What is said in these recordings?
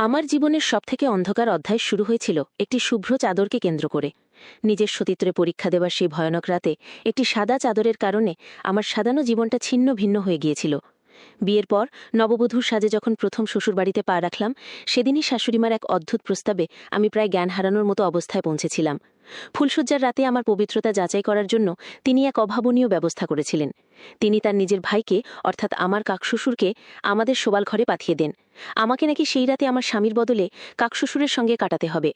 আমার জীবনের সবথেকে অন্ধকার অধ্যায় শুরু হয়েছিল একটি শুভ্র চাদরকে কেন্দ্র করে। নিজের সতীত্রে পরীক্ষা দেওয়ার সেই ভয়ানক রাতে একটি সাদা চাদরের কারণে আমার সাদানো জীবনটা ছিন্ন ভিন্ন হয়ে গিয়েছিল। বিয়ের পর নববধূর সাজে যখন প্রথম শ্বশুরবাড়িতে পা রাখলাম, সেদিনই শাশুড়িমার এক অদ্ভুত প্রস্তাবে আমি প্রায় জ্ঞান হারানোর মতো অবস্থায় পৌঁছেছিলাম। ফুলসজ্জার রাতে আমার পবিত্রতা যাচাই করার জন্য তিনি এক অভাবনীয় ব্যবস্থা করেছিলেন। তিনি তার নিজের ভাইকে, অর্থাৎ আমার কাকশ্বশুরকে, আমাদের শোবাল ঘরে পাঠিয়ে দেন। আমাকে নাকি সেই রাতে আমার স্বামীর বদলে কাকশ্বশুরের সঙ্গে কাটাতে হবে।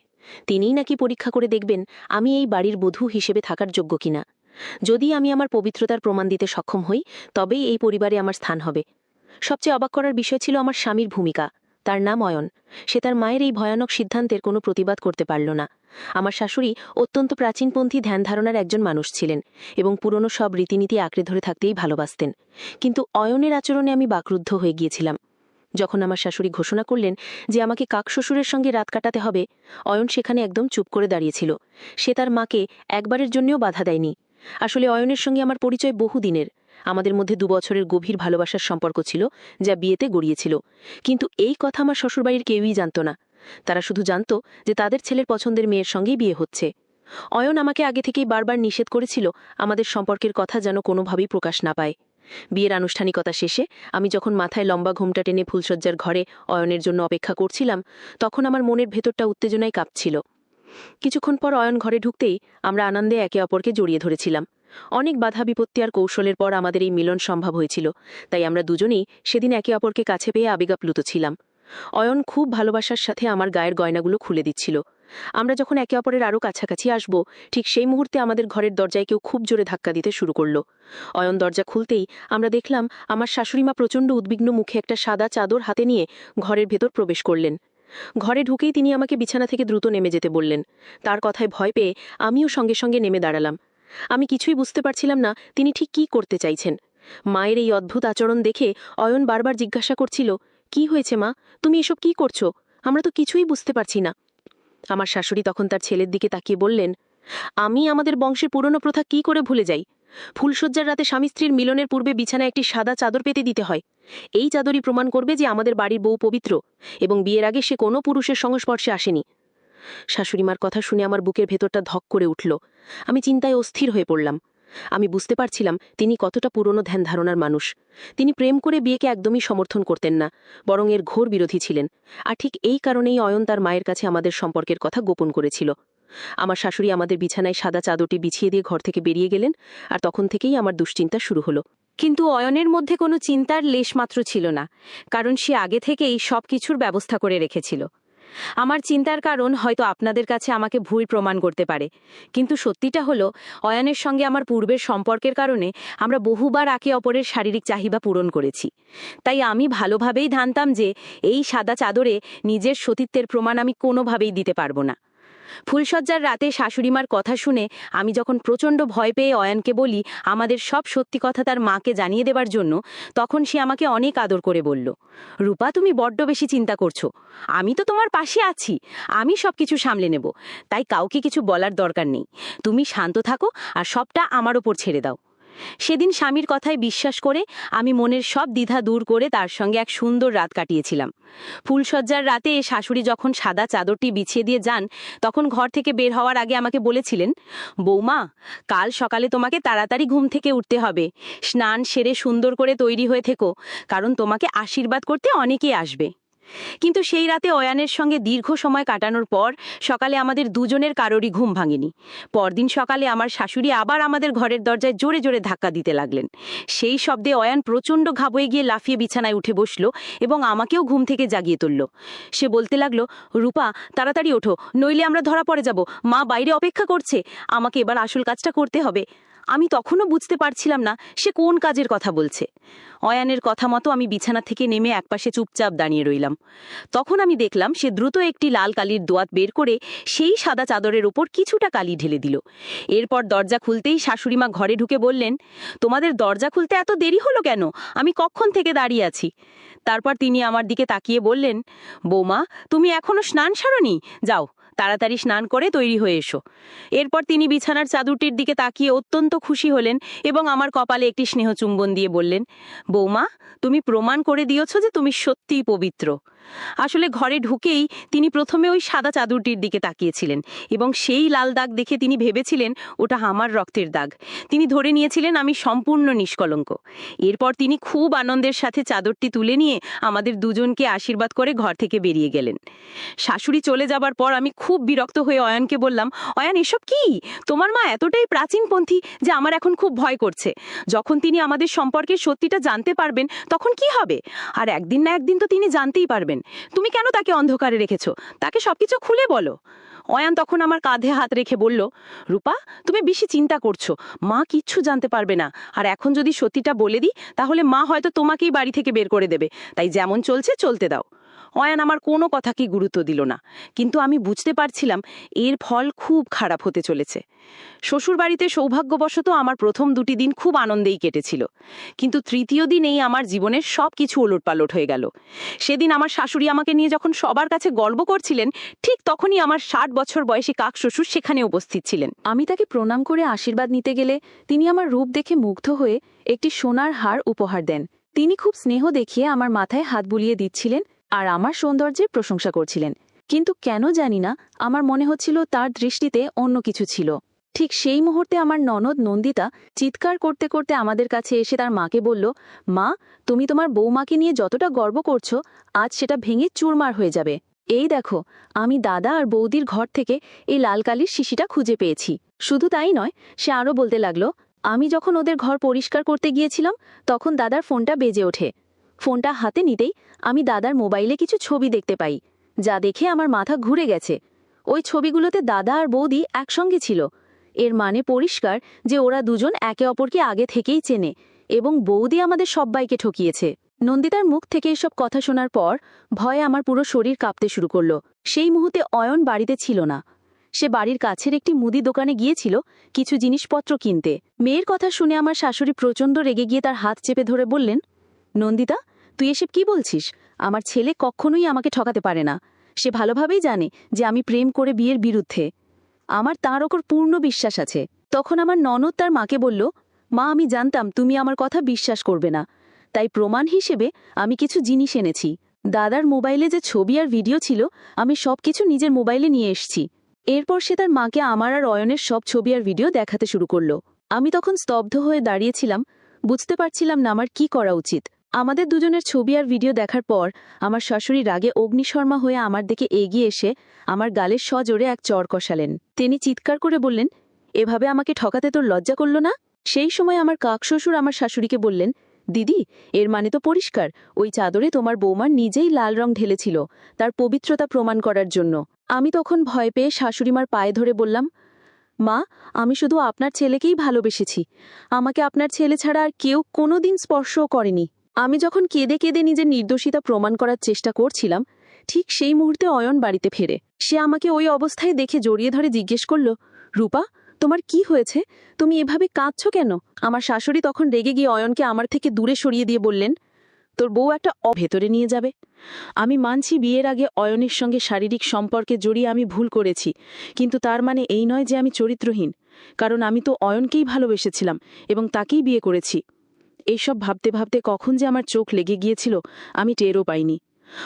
তিনিই নাকি পরীক্ষা করে দেখবেন আমি এই বাড়ির বধূ হিসেবে থাকার যোগ্য কিনা। যদি আমি আমার পবিত্রতার প্রমাণ দিতে সক্ষম হই, তবেই এই পরিবারে আমার স্থান হবে। সবচেয়ে অবাক করার বিষয় ছিল আমার স্বামীর ভূমিকা। তার নাম অয়ন। সে তার মায়ের এই ভয়ানক সিদ্ধান্তের কোনো প্রতিবাদ করতে পারল না। আমার শাশুড়ি অত্যন্ত প্রাচীনপন্থী ধ্যান ধারণার একজন মানুষ ছিলেন এবং পুরনো সব রীতিনীতি আঁকড়ে ধরে থাকতেই ভালোবাসতেন। কিন্তু অয়নের আচরণে আমি বাকরুদ্ধ হয়ে গিয়েছিলাম। যখন আমার শাশুড়ি ঘোষণা করলেন যে আমাকে কাকশ্বশুরের সঙ্গে রাত কাটাতে হবে, অয়ন সেখানে একদম চুপ করে দাঁড়িয়েছিল। সে তার মাকে একবারের জন্যও বাধা দেয়নি। আসলে অয়নের সঙ্গে আমার পরিচয় বহুদিনের। আমাদের মধ্যে দুবছরের গভীর ভালোবাসার সম্পর্ক ছিল, যা বিয়েতে গড়িয়েছিল। কিন্তু এই কথা আমার শ্বশুরবাড়ির কেউই জানত না। তারা শুধু জানত যে তাদের ছেলের পছন্দের মেয়ের সঙ্গেই বিয়ে হচ্ছে। অয়ন আমাকে আগে থেকেই বারবার নিষেধ করেছিল আমাদের সম্পর্কের কথা যেন কোনোভাবেই প্রকাশ না পায়। বিয়ের আনুষ্ঠানিকতা শেষে আমি যখন মাথায় লম্বা ঘুমটা টেনে ফুলসজ্জার ঘরে অয়নের জন্য অপেক্ষা করছিলাম, তখন আমার মনের ভেতরটা উত্তেজনায় কাঁপছিল। কিছুক্ষণ পর অয়ন ঘরে ঢুকতেই আমরা আনন্দে একে অপরকে জড়িয়ে ধরেছিলাম। অনেক বাধা বিপত্তি আর কৌশলের পর আমাদের এই মিলন সম্ভব হয়েছিল, তাই আমরা দুজনেই সেদিন একে অপরকে কাছে পেয়ে আবেগাপ্লুত ছিলাম। অয়ন খুব ভালোবাসার সাথে আমার গায়ের গয়নাগুলো খুলে দিচ্ছিল। আমরা যখন একে অপরের আরও কাছাকাছি আসব, ঠিক সেই মুহূর্তে আমাদের ঘরের দরজায় কেউ খুব জোরে ধাক্কা দিতে শুরু করল। অয়ন দরজা খুলতেই আমরা দেখলাম, আমার শাশুড়িমা প্রচণ্ড উদ্বিগ্ন মুখে একটা সাদা চাদর হাতে নিয়ে ঘরের ভেতর প্রবেশ করলেন। ঘরে ঢুকেই তিনি আমাকে বিছানা থেকে দ্রুত নেমে যেতে বললেন। তার কথায় ভয় পেয়ে আমিও সঙ্গে সঙ্গে নেমে দাঁড়ালাম। আমি কিছুই বুঝতে পারছিলাম না তিনি ঠিক কী করতে চাইছেন। মায়ের এই অদ্ভুত আচরণ দেখে অয়ন বারবার জিজ্ঞাসা করছিল, কি হয়েছে মা? তুমি এসব কি করছ? আমরা তো কিছুই বুঝতে পারছি না। আমার শাশুড়ি তখন তার ছেলের দিকে তাকিয়ে বললেন, আমি আমাদের বংশের পুরনো প্রথা কি করে ভুলে যাই? ফুলশয্যার রাতে স্বামী স্ত্রীর মিলনের পূর্বে বিছানায় একটি সাদা চাদর পেতে দিতে হয়। এই চাদরই প্রমাণ করবে যে আমাদের বাড়ির বউ পবিত্র এবং বিয়ের আগে সে কোনো পুরুষের সংস্পর্শে আসেনি। শাশুড়িমার কথা শুনে আমার বুকের ভেতরটা ধক করে উঠল। আমি চিন্তায় অস্থির হয়ে পড়লাম। আমি বুঝতে পারছিলাম তিনি কতটা পুরনো ধ্যান ধারণার মানুষ। তিনি প্রেম করে বিয়েকে একদমই সমর্থন করতেন না, বরং এর ঘোর বিরোধী ছিলেন। আর ঠিক এই কারণেই অয়ন তার মায়ের কাছে আমাদের সম্পর্কের কথা গোপন করেছিল। আমার শাশুড়ি আমাদের বিছানায় সাদা চাদরটি বিছিয়ে দিয়ে ঘর থেকে বেরিয়ে গেলেন, আর তখন থেকেই আমার দুশ্চিন্তা শুরু হলো। কিন্তু অয়নের মধ্যে কোনো চিন্তার লেশমাত্র ছিল না, কারণ সে আগে থেকেই সব কিছুর ব্যবস্থা করে রেখেছিল। আমার চিন্তার কারণ হয়তো আপনাদের কাছে আমাকে ভুল প্রমাণ করতে পারে। কিন্তু সত্যিটা হলো, অয়ানের সঙ্গে আমার পূর্বের সম্পর্কের কারণে আমরা বহুবার একে অপরের শারীরিক চাহিদা পূরণ করেছি। তাই আমি ভালোভাবেই ধানতাম যে, এই সাদা চাদরে নিজের সতীত্বের প্রমাণ আমি কোনোভাবেই দিতে পারব না। ফুলসজ্জার রাতে শাশুড়িমার কথা শুনে আমি যখন প্রচণ্ড ভয় পেয়ে অয়নকে বলি, আমাদের সব সত্যি কথা তার মাকে জানিয়ে দেবার জন্য, তখন সে আমাকে অনেক আদর করে বলল, রূপা, তুমি বড্ড বেশি চিন্তা করছ। আমি তো তোমার পাশে আছি। আমি সব কিছু সামলে নেব। তাই কাউকে কিছু বলার দরকার নেই। তুমি শান্ত থাকো আর সবটা আমার ওপর ছেড়ে দাও। সেদিন স্বামীর কথায় বিশ্বাস করে আমি মনের সব দ্বিধা দূর করে তার সঙ্গে এক সুন্দর রাত কাটিয়েছিলাম। ফুলসজ্জার রাতে শাশুড়ি যখন সাদা চাদরটি বিছিয়ে দিয়ে যান, তখন ঘর থেকে বের হওয়ার আগে আমাকে বলেছিলেন, বৌমা, কাল সকালে তোমাকে তাড়াতাড়ি ঘুম থেকে উঠতে হবে। স্নান সেরে সুন্দর করে তৈরি হয়ে থেকো, কারণ তোমাকে আশীর্বাদ করতে অনেকেই আসবে। কিন্তু সেই রাতে অয়ানের সঙ্গে দীর্ঘ সময় কাটানোর পর সকালে আমাদের দুজনের কারোরই ঘুম ভাঙেনি। পরদিন সকালে আমার শাশুড়ি আবার আমাদের ঘরের দরজায় জোরে জোরে ধাক্কা দিতে লাগলেন। সেই শব্দে অয়ান প্রচণ্ড ঘাবয়ে গিয়ে লাফিয়ে বিছানায় উঠে বসল এবং আমাকেও ঘুম থেকে জাগিয়ে তুলল। সে বলতে লাগল, রূপা, তাড়াতাড়ি ওঠো, নইলে আমরা ধরা পড়ে যাব। মা বাইরে অপেক্ষা করছে। আমাকে এবার আসল কাজটা করতে হবে। আমি তখনও বুঝতে পারছিলাম না সে কোন কাজের কথা বলছে। অয়ানের কথা মতো আমি বিছানা থেকে নেমে একপাশে চুপচাপ দাঁড়িয়ে রইলাম। তখন আমি দেখলাম সে দ্রুত একটি লাল কালির দোয়াত বের করে সেই সাদা চাদরের ওপর কিছুটা কালি ঢেলে দিল। এরপর দরজা খুলতেই শাশুড়িমা ঘরে ঢুকে বললেন, তোমাদের দরজা খুলতে এত দেরি হলো কেন? আমি কখন থেকে দাঁড়িয়ে আছি? তারপর তিনি আমার দিকে তাকিয়ে বললেন, বৌমা, তুমি এখনও স্নান সারনি? যাও। তাড়াতাড়ি স্নান করে তৈরি হয়ে এসো। এরপর তিনি বিছানার চাদরটির দিকে তাকিয়ে অত্যন্ত খুশি হলেন এবং আমার কপালে একটি স্নেহ চুম্বন দিয়ে বললেন, বৌমা, তুমি প্রমাণ করে দিয়েছ যে তুমি সত্যিই পবিত্র। আসলে ঘরে ঢুকেই তিনি প্রথমে ওই সাদা চাদরটির দিকে তাকিয়েছিলেন এবং সেই লাল দাগ দেখে তিনি ভেবেছিলেন, ওটা আমার রক্তের দাগ। তিনি ধরে নিয়েছিলেন, আমি সম্পূর্ণ নিষ্কলঙ্ক। এরপর তিনি খুব আনন্দের সাথে চাদরটি তুলে নিয়ে আমাদের দুজনকে আশীর্বাদ করে ঘর থেকে বেরিয়ে গেলেন। শাশুড়ি চলে যাবার পর আমি খুব বিরক্ত হয়ে অয়নকে বললাম, অয়ন, এসব কি? তোমার মা এতটাই প্রাচীনপন্থী যে আমার এখন খুব ভয় করছে। যখন তিনি আমাদের সম্পর্কে সত্যিটা জানতে পারবেন, তখন কি হবে? আর একদিন না একদিন তো তিনি জানতেই পারবেন। তুমি কেন তাকে অন্ধকারে রেখেছো? তাকে সবকিছু খুলে বলো। অয়ান তখন আমার কাঁধে হাত রেখে বলল, রূপা, তুমি বেশি চিন্তা করছ। মা কিচ্ছু জানতে পারবে না। আর এখন যদি সত্যিটা বলে দিই, তাহলে মা হয়তো তোমাকেই বাড়ি থেকে বের করে দেবে। তাই যেমন চলছে, চলতে দাও। অয়ান আমার কোনো কথাকেই গুরুত্ব দিল না, কিন্তু আমি বুঝতে পারছিলাম এর ফল খুব খারাপ হতে চলেছে। শ্বশুরবাড়িতে সৌভাগ্যবশত আমার প্রথম দুটি দিন খুব আনন্দেই কেটেছিল, কিন্তু তৃতীয় দিনেই আমার জীবনের সব কিছু ওলটপালট হয়ে গেল। সেদিন আমার শাশুড়ি আমাকে নিয়ে যখন সবার কাছে গর্ব করছিলেন, ঠিক তখনই আমার ষাট বছর বয়সী কাক শ্বশুর সেখানে উপস্থিত ছিলেন। আমি তাকে প্রণাম করে আশীর্বাদ নিতে গেলে তিনি আমার রূপ দেখে মুগ্ধ হয়ে একটি সোনার হার উপহার দেন। তিনি খুব স্নেহ দেখিয়ে আমার মাথায় হাত বুলিয়ে দিচ্ছিলেন আর আমার সৌন্দর্যের প্রশংসা করছিলেন। কিন্তু কেন জানি না, আমার মনে হচ্ছিল তার দৃষ্টিতে অন্য কিছু ছিল। ঠিক সেই মুহূর্তে আমার ননদ নন্দিতা চিৎকার করতে করতে আমাদের কাছে এসে তার মাকে বলল, মা, তুমি তোমার বৌমাকে নিয়ে যতটা গর্ব করছ, আজ সেটা ভেঙে চুরমার হয়ে যাবে। এই দেখো, আমি দাদা আর বৌদির ঘর থেকে এই লাল কালির শিশিটা খুঁজে পেয়েছি। শুধু তাই নয়, সে আরও বলতে লাগল, আমি যখন ওদের ঘর পরিষ্কার করতে গিয়েছিলাম, তখন দাদার ফোনটা বেজে ওঠে। ফোনটা হাতে নিতেই আমি দাদার মোবাইলে কিছু ছবি দেখতে পাই, যা দেখে আমার মাথা ঘুরে গেছে। ওই ছবিগুলোতে দাদা আর বৌদি একসঙ্গে ছিল। এর মানে পরিষ্কার যে ওরা দুজন একে অপরকে আগে থেকেই চেনে এবং বৌদি আমাদের সব্বাইকে ঠকিয়েছে। নন্দিতার মুখ থেকে এসব কথা শোনার পর ভয়ে আমার পুরো শরীর কাঁপতে শুরু করল। সেই মুহূর্তে অয়ন বাড়িতে ছিল না। সে বাড়ির কাছের একটি মুদি দোকানে গিয়েছিল কিছু জিনিসপত্র কিনতে। মেয়ের কথা শুনে আমার শাশুড়ি প্রচণ্ড রেগে গিয়ে তার হাত চেপে ধরে বললেন, নন্দিতা তুই এসব কি বলছিস? আমার ছেলে কখনোই আমাকে ঠকাতে পারে না। সে ভালোভাবেই জানে যে আমি প্রেম করে বিয়ের বিরুদ্ধে। আমার তার ওপর পূর্ণ বিশ্বাস আছে। তখন আমার ননদ তার মাকে বলল, মা, আমি জানতাম তুমি আমার কথা বিশ্বাস করবে না। তাই প্রমাণ হিসেবে আমি কিছু জিনিস এনেছি। দাদার মোবাইলে যে ছবি আর ভিডিও ছিল, আমি সব কিছু নিজের মোবাইলে নিয়ে এসছি। এরপর সে তার মাকে আমার আর অয়নের সব ছবি আর ভিডিও দেখাতে শুরু করল। আমি তখন স্তব্ধ হয়ে দাঁড়িয়েছিলাম। বুঝতে পারছিলাম না আমার কি করা উচিত। আমাদের দুজনের ছবি আর ভিডিও দেখার পর আমার শাশুড়ি রাগে অগ্নিশর্মা হয়ে আমার দিকে এগিয়ে এসে আমার গালের সজোরে এক চর কষালেন। তিনি চিৎকার করে বললেন, এভাবে আমাকে ঠকাতে তোর লজ্জা করল না? সেই সময় আমার কাক শ্বশুর আমার শাশুড়িকে বললেন, দিদি, এর মানে তো পরিষ্কার। ওই চাদরে তোমার বৌমার নিজেই লাল রং ঢেলেছিল, তার পবিত্রতা প্রমাণ করার জন্য। আমি তখন ভয় পেয়ে শাশুড়িমার পায়ে ধরে বললাম, মা, আমি শুধু আপনার ছেলেকেই ভালোবেসেছি। আমাকে আপনার ছেলে ছাড়া আর কেউ কোনোদিন স্পর্শও করেনি। আমি যখন কেঁদে কেঁদে নিজের নির্দোষিতা প্রমাণ করার চেষ্টা করছিলাম, ঠিক সেই মুহূর্তে অয়ন বাড়িতে ফেরে। সে আমাকে ওই অবস্থায় দেখে জড়িয়ে ধরে জিজ্ঞেস করল, রূপা, তোমার কি হয়েছে? তুমি এভাবে কাঁদছ কেন? আমার শাশুড়ি তখন রেগে গিয়ে অয়নকে আমার থেকে দূরে সরিয়ে দিয়ে বললেন, তোর বউ একটা অভেতরে নিয়ে যাবে। আমি মানছি বিয়ের আগে অয়নের সঙ্গে শারীরিক সম্পর্কে জড়িয়ে আমি ভুল করেছি, কিন্তু তার মানে এই নয় যে আমি চরিত্রহীন। কারণ আমি তো অয়নকেই ভালোবেসেছিলাম এবং তাকেই বিয়ে করেছি। এইসব ভাবতে ভাবতে কখন যে আমার চোখ লেগে গিয়েছিল, আমি টেরও পাইনি।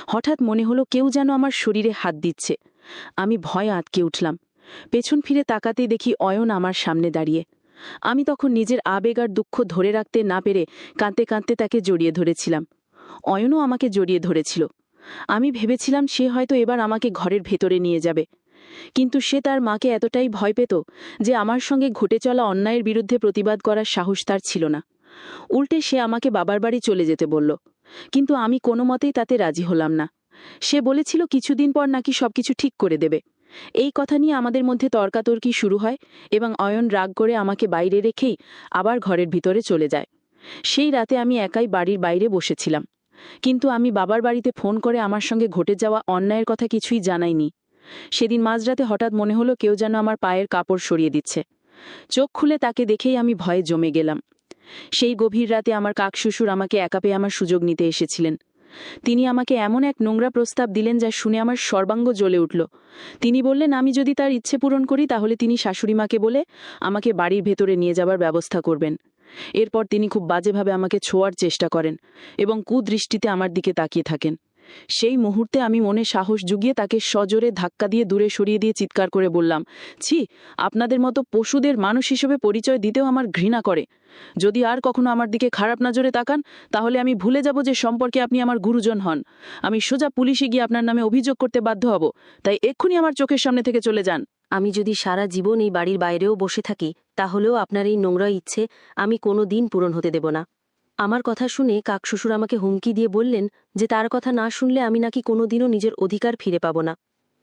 হঠাৎ মনে হলো কেউ যেন আমার শরীরে হাত দিচ্ছে। আমি ভয়ে আটকে উঠলাম। পেছন ফিরে তাকাতেই দেখি অয়ন আমার সামনে দাঁড়িয়ে। আমি তখন নিজের আবেগ আর দুঃখ ধরে রাখতে না পেরে কাঁদতে কাঁদতে তাকে জড়িয়ে ধরেছিলাম। অয়নও আমাকে জড়িয়ে ধরেছিল। আমি ভেবেছিলাম সে হয়তো এবার আমাকে ঘরের ভেতরে নিয়ে যাবে। কিন্তু সে তার মাকে এতটাই ভয় পেত যে আমার সঙ্গে ঘটে চলা অন্যায়ের বিরুদ্ধে প্রতিবাদ করার সাহস তার ছিল না। উল্টে সে আমাকে বাবার বাড়ি চলে যেতে বলল। কিন্তু আমি কোনো মতেই তাতে রাজি হলাম না। সে বলেছিল, কিছুদিন পর নাকি সবকিছু ঠিক করে দেবে। এই কথা নিয়ে আমাদের মধ্যে তর্কাতর্কি শুরু হয় এবং অয়ন রাগ করে আমাকে বাইরে রেখেই আবার ঘরের ভিতরে চলে যায়। সেই রাতে আমি একাই বাড়ির বাইরে বসেছিলাম। কিন্তু আমি বাবার বাড়িতে ফোন করে আমার সঙ্গে ঘটে যাওয়া অন্যায়ের কথা কিছুই জানাইনি। সেদিন মাঝরাতে হঠাৎ মনে হলো কেউ যেন আমার পায়ের কাপড় সরিয়ে দিচ্ছে। চোখ খুলে তাকে দেখেই আমি ভয়ে জমে গেলাম। সেই গভীর রাতে আমার কাক শ্বশুর আমাকে একা পেয়ে আমার সুযোগ নিতে এসেছিলেন। তিনি আমাকে এমন এক নোংরা প্রস্তাব দিলেন যা শুনে আমার সর্বাঙ্গ জ্বলে উঠল। তিনি বললেন, আমি যদি তার ইচ্ছে পূরণ করি, তাহলে তিনি শাশুড়িমাকে বলে আমাকে বাড়ির ভেতরে নিয়ে যাবার ব্যবস্থা করবেন। এরপর তিনি খুব বাজেভাবে আমাকে ছোঁয়ার চেষ্টা করেন এবং কুদৃষ্টিতে আমার দিকে তাকিয়ে থাকেন। সেই মুহূর্তে আমি মনে সাহস জুগিয়ে তাকে সজোরে ধাক্কা দিয়ে দূরে সরিয়ে দিয়ে চিৎকার করে বললাম, ছি, আপনাদের মতো পশুদের মানুষ হিসেবে পরিচয় দিতেও আমার ঘৃণা করে। যদি আর কখনো আমার দিকে খারাপ নজরে তাকান, তাহলে আমি ভুলে যাব যে সম্পর্কে আপনি আমার গুরুজন হন। আমি সোজা পুলিশে গিয়ে আপনার নামে অভিযোগ করতে বাধ্য হব। তাই এক্ষুনি আমার চোখের সামনে থেকে চলে যান। আমি যদি সারা জীবন এই বাড়ির বাইরেও বসে থাকি, তাহলেও আপনার এই নোংরা ইচ্ছে আমি কোনো দিন পূরণ হতে দেব না। আমার কথা শুনে কাকশ্বশুর আমাকে হুমকি দিয়ে বললেন যে তার কথা না শুনলে আমি নাকি কোনোদিনও নিজের অধিকার ফিরে পাব না।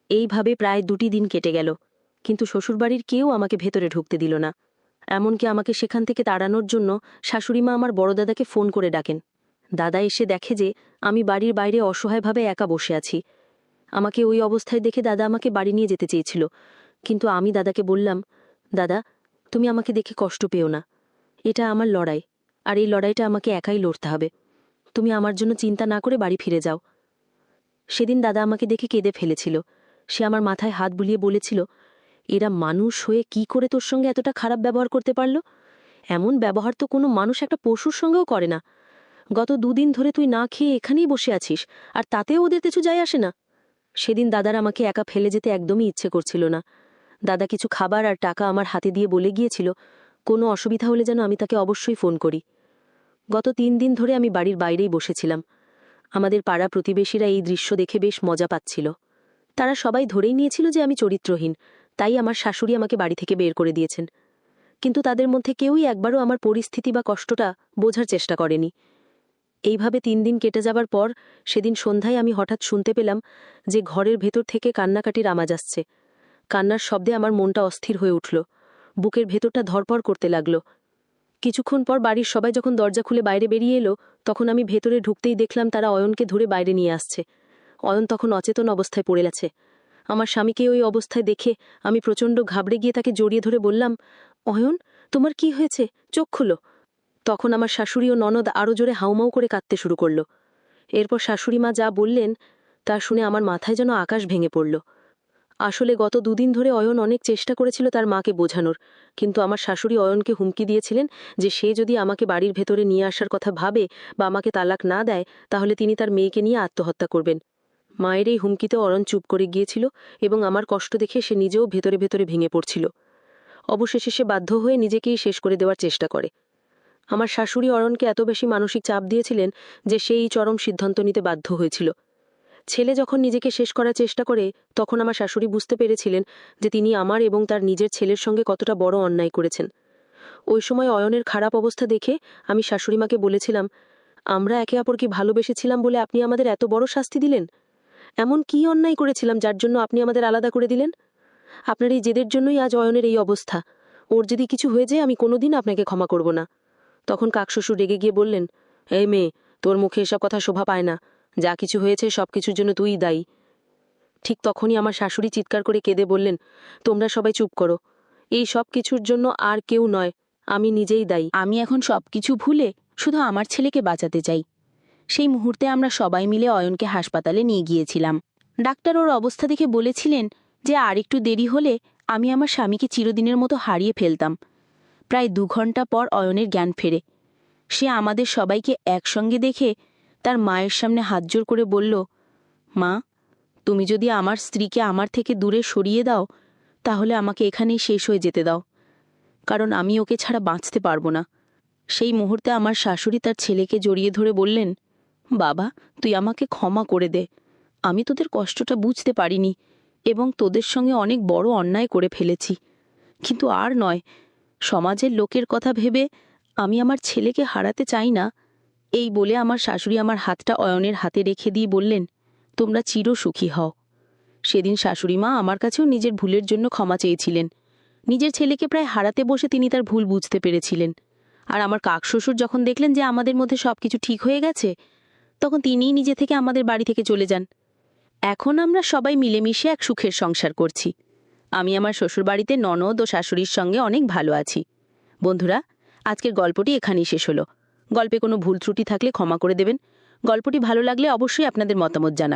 এইভাবে প্রায় দুটি দিন কেটে গেল। কিন্তু শ্বশুরবাড়ির কেউ আমাকে ভেতরে ঢুকতে দিল না। এমনকি আমাকে সেখান থেকে তাড়ানোর জন্য শাশুড়িমা আমার বড় দাদাকে ফোন করে ডাকেন। দাদা এসে দেখে যে আমি বাড়ির বাইরে অসহায়ভাবে একা বসে আছি। আমাকে ওই অবস্থায় দেখে দাদা আমাকে বাড়ি নিয়ে যেতে চেয়েছিল। কিন্তু আমি দাদাকে বললাম, দাদা, তুমি আমাকে দেখে কষ্ট পেও না। এটা আমার লড়াই। আর এই লড়াইটা আমাকে একাই লড়তে হবে। তুমি আমার জন্য চিন্তা না করে বাড়ি ফিরে যাও। সেদিন দাদা আমাকে দেখে কেঁদে ফেলেছিল। সে আমার মাথায় হাত বুলিয়ে বলেছিল, এরা মানুষ হয়ে কি করে তোর সঙ্গে এতটা খারাপ ব্যবহার করতে পারল? এমন ব্যবহার তো কোনো মানুষ একটা পশুর সঙ্গেও করে না। গত দুদিন ধরে তুই না খেয়ে এখানেই বসে আছিস, আর তাতেও ওদের কিছু যায় আসে না। সেদিন দাদার আমাকে একা ফেলে যেতে একদমই ইচ্ছে করছিল না। দাদা কিছু খাবার আর টাকা আমার হাতে দিয়ে বলে গিয়েছিল, কোনো অসুবিধা হলে যেন আমি তাকে অবশ্যই ফোন করি। গত তিন দিন ধরে আমি বাড়ির বাইরেই বসেছিলাম। আমাদের পাড়া প্রতিবেশীরা এই দৃশ্য দেখে বেশ মজা পাচ্ছিল। তারা সবাই ধরেই নিয়েছিল যে আমি চরিত্রহীন, তাই আমার শাশুড়ি আমাকে বাড়ি থেকে বের করে দিয়েছেন। কিন্তু তাদের মধ্যে কেউই একবারও আমার পরিস্থিতি বা কষ্টটা বোঝার চেষ্টা করেনি। এইভাবে তিন দিন কেটে যাবার পর সেদিন সন্ধ্যায় আমি হঠাৎ শুনতে পেলাম যে ঘরের ভেতর থেকে কান্নাকাটির আমাজ আসছে। কান্নার শব্দে আমার মনটা অস্থির হয়ে উঠল। বুকের ভেতরটা ধরপড় করতে লাগল। কিছুক্ষণ পর বাড়ির সবাই যখন দরজা খুলে বাইরে বেরিয়ে এলো, তখন আমি ভেতরে ঢুকতেই দেখলাম তারা অয়নকে ধরে বাইরে নিয়ে আসছে। অয়ন তখন অচেতন অবস্থায় পড়ে আছে আমার স্বামীকে ওই অবস্থায় দেখে আমি প্রচণ্ড ঘাবড়ে গিয়ে তাকে জড়িয়ে ধরে বললাম, অয়ন, তোমার কি হয়েছে? চোখ খুলো। তখন আমার শাশুড়ি ও ননদ আরও জোরে হাউমাউ করে কাঁদতে শুরু করল। এরপর শাশুড়ি মা যা বললেন, তা শুনে আমার মাথায় যেন আকাশ ভেঙে পড়ল। আসলে গত দুদিন ধরে অয়ন অনেক চেষ্টা করেছিল তার মাকে বোঝানোর, কিন্তু আমার শাশুড়ি অয়নকে হুমকি দিয়েছিলেন যে সে যদি আমাকে বাড়ির ভেতরে নিয়ে আসার কথা ভাবে বা আমাকে তালাক না দেয়, তাহলে তিনি তার মেয়েকে নিয়ে আত্মহত্যা করবেন। মায়ের এই হুমকিতে অরণ চুপ করে গিয়েছিল এবং আমার কষ্ট দেখে সে নিজেও ভেতরে ভেতরে ভেঙে পড়ছিল। অবশেষে সে বাধ্য হয়ে নিজেকেই শেষ করে দেওয়ার চেষ্টা করে। আমার শাশুড়ি অরণকে এত বেশি মানসিক চাপ দিয়েছিলেন যে সেই চরম সিদ্ধান্ত নিতে বাধ্য হয়েছিল। ছেলে যখন নিজেকে শেষ করার চেষ্টা করে, তখন আমার শাশুড়ি বুঝতে পেরেছিলেন যে তিনি আমার এবং তার নিজের ছেলের সঙ্গে কতটা বড় অন্যায় করেছেন। ওই সময় অয়নের খারাপ অবস্থা দেখে আমি শাশুড়িমাকে বলেছিলাম, আমরা একে অপরকে ভালোবেসেছিলাম বলে আপনি আমাদের এত বড় শাস্তি দিলেন? এমন কি অন্যায় করেছিলাম যার জন্য আপনি আমাদের আলাদা করে দিলেন? আপনার এই জেদের জন্যই আজ অয়নের এই অবস্থা। ওর যদি কিছু হয়ে যায়, আমি কোনোদিন আপনাকে ক্ষমা করব না। তখন কাকশ্বশুর রেগে গিয়ে বললেন, এই মেয়ে, তোর মুখে এসব কথা শোভা পায় না। যা কিছু হয়েছে সব কিছুর জন্য তুই দায়ী। ঠিক তখনই আমার শাশুড়ি চিৎকার করে কেঁদে বললেন, তোমরা সবাই চুপ করো। এই সব কিছুর জন্য আর কেউ নয়, আমি নিজেই দায়ী। আমি এখন সবকিছু ভুলে শুধু আমার ছেলেকে বাঁচাতে চাই। সেই মুহূর্তে আমরা সবাই মিলে অয়নকে হাসপাতালে নিয়ে গিয়েছিলাম। ডাক্তার ওর অবস্থা দেখে বলেছিলেন যে আর একটু দেরি হলে আমি আমার স্বামীকে চিরদিনের মতো হারিয়ে ফেলতাম। প্রায় দু ঘণ্টা পর অয়নের জ্ঞান ফেরে। সে আমাদের সবাইকে একসঙ্গে দেখে তার মায়ের সামনে হাতজোর করে বলল, মা, তুমি যদি আমার স্ত্রীকে আমার থেকে দূরে সরিয়ে দাও, তাহলে আমাকে এখানেই শেষ হয়ে যেতে দাও। কারণ আমি ওকে ছাড়া বাঁচতে পারব না। সেই মুহূর্তে আমার শাশুড়ি তার ছেলেকে জড়িয়ে ধরে বললেন, বাবা, তুই আমাকে ক্ষমা করে দে। আমি তোদের কষ্টটা বুঝতে পারিনি এবং তোদের সঙ্গে অনেক বড় অন্যায় করে ফেলেছি। কিন্তু আর নয়, সমাজের লোকের কথা ভেবে আমি আমার ছেলেকে হারাতে চাই না। এই বলে আমার শাশুড়ি আমার হাতটা অয়নের হাতে রেখে দিয়ে বললেন, তোমরা চির সুখী হও। সেদিন শাশুড়ি মা আমার কাছেও নিজের ভুলের জন্য ক্ষমা চেয়েছিলেন। নিজের ছেলেকে প্রায় হারাতে বসে তিনি তার ভুল বুঝতে পেরেছিলেন। আর আমার কাকশ্বশুর যখন দেখলেন যে আমাদের মধ্যে সব কিছু ঠিক হয়ে গেছে, তখন তিনিই নিজে থেকে আমাদের বাড়ি থেকে চলে যান। এখন আমরা সবাই মিলেমিশে এক সুখের সংসার করছি। আমি আমার শ্বশুরবাড়িতে ননদ ও শাশুড়ির সঙ্গে অনেক ভালো আছি। বন্ধুরা, আজকের গল্পটি এখানেই শেষ হলো। গল্পে কোনো ভুল ত্রুটি থাকলে ক্ষমা করে দেবেন। গল্পটি ভালো লাগলে অবশ্যই আপনাদের মতামত জানাবেন।